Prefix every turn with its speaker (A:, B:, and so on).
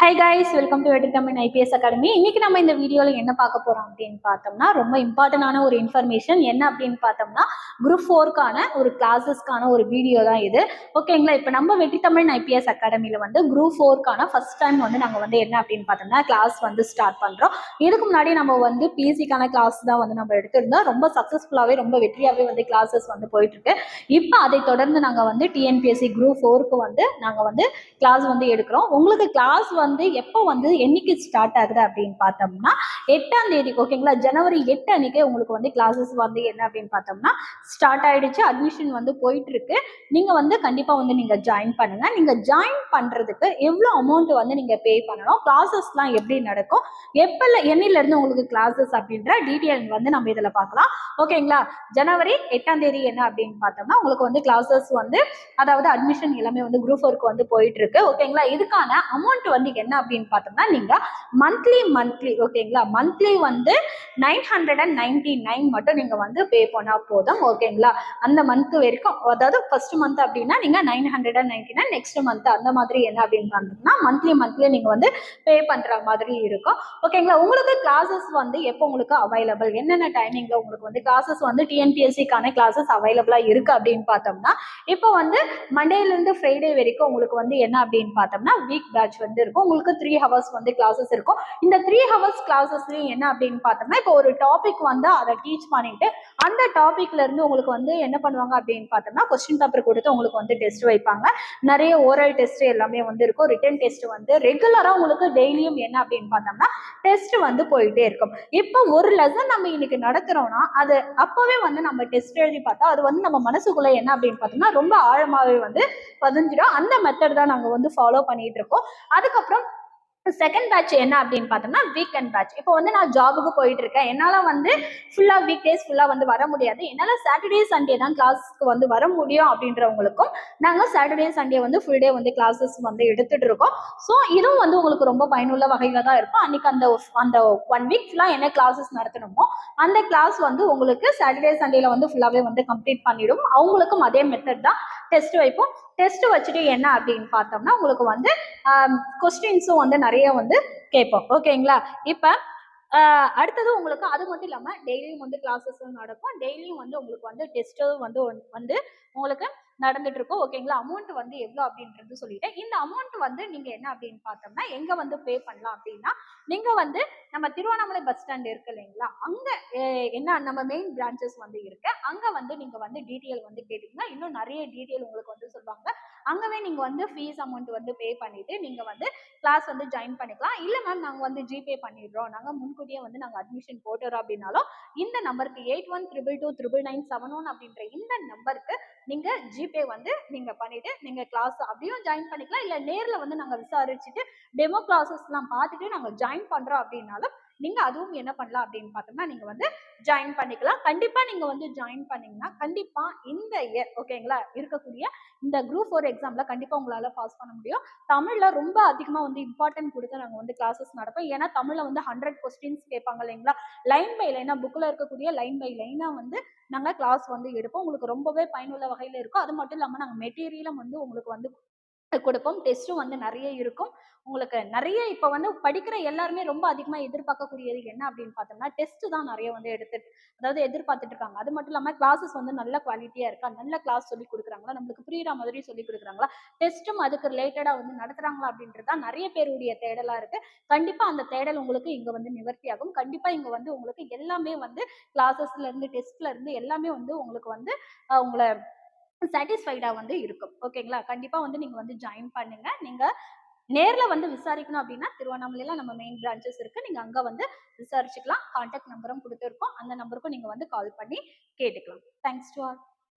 A: Hi guys welcome to வெட்டி Tamil IPS academy இன்னைக்கு நம்ம இந்த வீடியோவில் என்ன பார்க்க போகிறோம் அப்படின்னு பார்த்தோம்னா ரொம்ப இம்பார்ட்டண்டான ஒரு இன்ஃபர்மேஷன் என்ன அப்படின்னு பார்த்தோம்னா குரூப் ஃபோர்க்கான ஒரு கிளாஸஸ்க்கான ஒரு வீடியோ தான் இது. ஓகேங்களா இப்போ நம்ம வெட்டி தமிழ் ஐபிஎஸ் அகாடமியில் வந்து குரூப் ஃபோர்க்கான ஃபர்ஸ்ட் டைம் வந்து நாங்கள் வந்து என்ன அப்படின்னு பார்த்தோம்னா கிளாஸ் வந்து ஸ்டார்ட் பண்ணுறோம் இதுக்கு முன்னாடி நம்ம வந்து பிசிக்கான கிளாஸ் தான் வந்து நம்ம எடுத்திருந்தோம். ரொம்ப சக்ஸஸ்ஃபுல்லாகவே ரொம்ப வெற்றியாகவே வந்து கிளாஸஸ் வந்து போயிட்டுருக்கு. இப்போ அதை தொடர்ந்து நாங்கள் வந்து டிஎன்பிஎஸ்சி குரூப் ஃபோருக்கு வந்து நாங்கள் வந்து கிளாஸ் வந்து எடுக்கிறோம். உங்களுக்கு கிளாஸ் வந்து வந்து எப்போ வந்து என்னைக்கு ஸ்டார்ட் ஆகுது அப்படின்னு பார்த்தோம்னா எட்டாம் தேதி ஓகேங்களா ஜனவரி எட்டு அன்னைக்கே உங்களுக்கு வந்து கிளாஸஸ் வந்து என்ன அப்படின்னு பார்த்தோம்னா ஸ்டார்ட் ஆயிடுச்சு. அட்மிஷன் வந்து போயிட்டு இருக்கு நீங்க வந்து கண்டிப்பா வந்து நீங்க ஜாயின் பண்ணுங்க. நீங்க ஜாயின் பண்றதுக்கு எவ்வளோ அமௌண்ட் வந்து நீங்க பே பண்ணணும்? கிளாஸஸ்லாம் எப்படி நடக்கும்? எப்பல என்னையில இருந்து உங்களுக்கு கிளாஸஸ் அப்படின்ற டீட்டெயில் வந்து நம்ம இதுல பார்க்கலாம். ஓகேங்களா ஜனவரி எட்டாம் தேதி என்ன அப்படின்னு பார்த்தோம்னா உங்களுக்கு வந்து கிளாஸஸ் வந்து அதாவது அட்மிஷன் எல்லாமே வந்து குரூப் ஒர்க் வந்து போயிட்டு இருக்கு ஓகேங்களா இதுக்கான அமௌண்ட் வந்து என்ன அப்படின்னு பார்த்தோம்னா நீங்க மந்த்லி மந்த்லி ஓகேங்களா மந்த்லி வந்து nine hundred and ninety nine மட்டும் நீங்க வந்து பே பண்ணா போதும் ஓகேங்களா அந்த மந்த் வரைக்கும் அதாவது ஃபர்ஸ்ட் மந்த் அப்படின்னா நீங்க nine hundred and ninety nine next month அந்த மாதிரி என்ன அப்படின்னு பார்த்தோம்னா மந்த்லி மந்த்லி நீங்க வந்து பே பண்ற மாதிரி இருக்கும் ஓகேங்களா உங்களுக்கு கிளாஸஸ் வந்து எப்போ உங்களுக்கு அவைலபிள் என்னென்ன டைமிங்ல உங்களுக்கு வந்து கிளாஸஸ் வந்து டிஎன்பிஎஸ்சிக்கான கிளாஸஸ் அவைலபிளா இருக்கு அப்படின்னு பார்த்தோம்னா இப்போ வந்து மண்டேல இருந்து ஃப்ரைடே வரைக்கும் உங்களுக்கு வந்து என்ன அப்படின்னு பார்த்தோம்னா வீக் பேட்ச் வந்து இருக்கும். உங்களுக்கு த்ரீ ஹவர்ஸ் வந்து கிளாஸஸ் இருக்கும். இந்த த்ரீ ஹவர்ஸ் கிளாஸஸ்லயும் என்ன அப்படின்னு பார்த்தோம்னா இப்போ ஒரு டாபிக் வந்து அதை டீச் பண்ணிட்டு அந்த டாபிக்ல இருந்து உங்களுக்கு வந்து என்ன பண்ணுவாங்க அப்படின்னு பார்த்தோம்னா கொஸ்டின் பேப்பர் கொடுத்து உங்களுக்கு வந்து டெஸ்ட் வைப்பாங்க. நிறைய ஓரல் டெஸ்ட் எல்லாமே வந்து இருக்கும். ரிட்டன் டெஸ்ட் வந்து ரெகுலரா உங்களுக்கு டெய்லியும் என்ன அப்படின்னு பார்த்தோம்னா டெஸ்ட் வந்து போயிட்டே இருக்கும். இப்போ ஒரு லெசன் நம்ம இன்னைக்கு நடத்துறோம்னா அது அப்பவே வந்து நம்ம டெஸ்ட் எழுதி பார்த்தா அது வந்து நம்ம மனசுக்குள்ள என்ன அப்படின்னு பார்த்தோம்னா ரொம்ப ஆழமாவே வந்து பதிஞ்சிடும். அந்த மெத்தட் தான் நாங்கள் வந்து ஃபாலோ பண்ணிட்டு இருக்கோம். அதுக்கப்புறம் செகண்ட் பேட்ச் என்ன அப்படின்னு பார்த்தோம்னா வீக்கெண்ட் பேட்ச் இப்போ வந்து நான் ஜாபுக்கு போயிட்டு இருக்கேன் என்னால் வந்து ஃபுல்லாக வீக் டேஸ் ஃபுல்லாக வந்து வர முடியாது. என்னால் சாட்டர்டே சண்டே தான் கிளாஸ்க்கு வந்து வர முடியும் அப்படின்றவங்களுக்கும் நாங்கள் சாட்டர்டே சண்டே வந்து ஃபுல் டே வந்து கிளாஸஸ் வந்து எடுத்துட்டு இருக்கோம். ஸோ இதுவும் வந்து உங்களுக்கு ரொம்ப பயனுள்ள வகையில் தான் இருக்கும். அன்னைக்கு அந்த அந்த ஒன் வீக் ஃபுல்லாக என்ன கிளாஸஸ் நடத்தணுமோ அந்த கிளாஸ் வந்து உங்களுக்கு சாட்டர்டே சண்டேல வந்து ஃபுல்லாகவே வந்து கம்ப்ளீட் பண்ணிடும். அவங்களுக்கும் அதே மெத்தட் தான் டெஸ்ட் வைப்போம். டெஸ்ட் வச்சுட்டு என்ன அப்படின்னு பார்த்தோம்னா உங்களுக்கு வந்து Um, கொஸ்டின்ஸும் வந்து நிறைய வந்து கேட்போம். ஓகேங்களா இப்போ uh, அடுத்தது உங்களுக்கு அது மட்டும் இல்லாமல் டெய்லியும் வந்து கிளாஸஸும் நடக்கும். டெய்லியும் வந்து உங்களுக்கு வந்து டெஸ்ட்டும் வந்து வந்து உங்களுக்கு நடந்துட்டு இருக்கும். ஓகேங்களா அமௌண்ட் வந்து எவ்வளோ அப்படின்றது சொல்லிட்டேன் இந்த அமௌண்ட் வந்து நீங்கள் என்ன அப்படின்னு பார்த்தோம்னா எங்கே வந்து பே பண்ணலாம் அப்படின்னா நீங்கள் வந்து நம்ம திருவண்ணாமலை பஸ் ஸ்டாண்ட் இருக்கு இல்லைங்களா? அங்கே என்ன நம்ம மெயின் பிரான்ச்சஸ் வந்து இருக்கு. அங்கே வந்து நீங்கள் வந்து டீட்டெயில் வந்து கேட்டிங்கன்னா இன்னும் நிறைய டீட்டெயில் உங்களுக்கு வந்து சொல்லுவாங்க. அங்கவே நீங்க வந்து ஃபீஸ் அமௌண்ட் வந்து பே பண்ணிட்டு நீங்க வந்து கிளாஸ் வந்து ஜாயின் பண்ணிக்கலாம். இல்ல மேம் நாங்க வந்து ஜிபே பண்ணிடுறோம். நாங்க முன்கூட்டியே வந்து நாங்க அட்மிஷன் போட்டுறோம் அப்படின்னாலும் இந்த நம்பருக்கு eight one triple two triple nine seven one அப்படின்ற இந்த நம்பருக்கு நீங்க ஜிபே வந்து நீங்க பண்ணிட்டு நீங்க கிளாஸ் அப்படியும் ஜாயின் பண்ணிக்கலாம். இல்ல நேர்ல வந்து நாங்க விசாரிச்சுட்டு டெமோ கிளாஸஸ் எல்லாம் பார்த்துட்டு நாங்க ஜாயின் பண்றோம் அப்படின்னாலும் நீங்க அதுவும் என்ன பண்ணலாம் அப்படின்னு பார்த்தோம்னா நீங்க வந்து ஜாயின் பண்ணிக்கலாம். கண்டிப்பா நீங்க வந்து ஜாயின் பண்ணீங்கன்னா கண்டிப்பா இந்த இயர் ஓகேங்களா இருக்கக்கூடிய இந்த குரூப் ஃபோர் எக்ஸாம்ல கண்டிப்பா உங்களால பாஸ் பண்ண முடியும். தமிழ்ல ரொம்ப அதிகமா வந்து இம்பார்ட்டன்ட் கொடுத்து நாங்க வந்து கிளாஸஸ் நடப்போம் ஏன்னா தமிழ்ல வந்து ஹண்ட்ரட் கொஸ்டின்ஸ் கேட்பாங்க இல்லைங்களா? லைன் பை லைனா புக்ல இருக்கக்கூடிய லைன் பை லைனா வந்து நாங்க கிளாஸ் வந்து எடுப்போம். உங்களுக்கு ரொம்பவே பயனுள்ள வகையில இருக்கும். அது மட்டும் இல்லாம நாங்க மெட்டீரியலும் வந்து உங்களுக்கு வந்து கொடுப்போம் டெஸ்ட்டும் வந்து நிறைய இருக்கும். உங்களுக்கு நிறைய இப்போ வந்து படிக்கிற எல்லாருமே ரொம்ப அதிகமாக எதிர்பார்க்கக்கூடியது என்ன அப்படின்னு பார்த்தோம்னா டெஸ்ட் தான் நிறைய வந்து எடுத்து அதாவது எதிர்பார்த்துட்டு இருக்காங்க. அது மட்டும் இல்லாமல் கிளாஸஸ் வந்து நல்ல குவாலிட்டியாக இருக்கா? நல்ல கிளாஸ் சொல்லி கொடுக்குறாங்களா? நம்மளுக்கு புரியுற மாதிரி சொல்லி கொடுக்குறாங்களா? டெஸ்ட்டும் அதுக்கு ரிலேட்டடாக வந்து நடத்துகிறாங்களா அப்படின்றது தான் நிறைய பேருடைய தேடலாக இருக்குது கண்டிப்பாக அந்த தேடல் உங்களுக்கு இங்கே வந்து நிவர்த்தி ஆகும். கண்டிப்பாக இங்கே வந்து உங்களுக்கு எல்லாமே வந்து கிளாஸஸ்லேருந்து டெஸ்ட்லேருந்து எல்லாமே வந்து உங்களுக்கு வந்து உங்களை சாட்டிஸ்ஃபைடாக வந்து இருக்கும். ஓகேங்களா கண்டிப்பாக வந்து நீங்கள் வந்து ஜாயின் பண்ணுங்க. நீங்கள் நேரில் வந்து விசாரிக்கணும் அப்படின்னா திருவண்ணாமலையில் நம்ம மெயின் பிரான்ச்சஸ் இருக்குது நீங்கள் அங்கே வந்து விசாரிச்சுக்கலாம். கான்டாக்ட் நம்பரும் கொடுத்துருக்கோம். அந்த நம்பருக்கும் நீங்கள் வந்து கால் பண்ணி கேட்டுக்கலாம். Thanks to all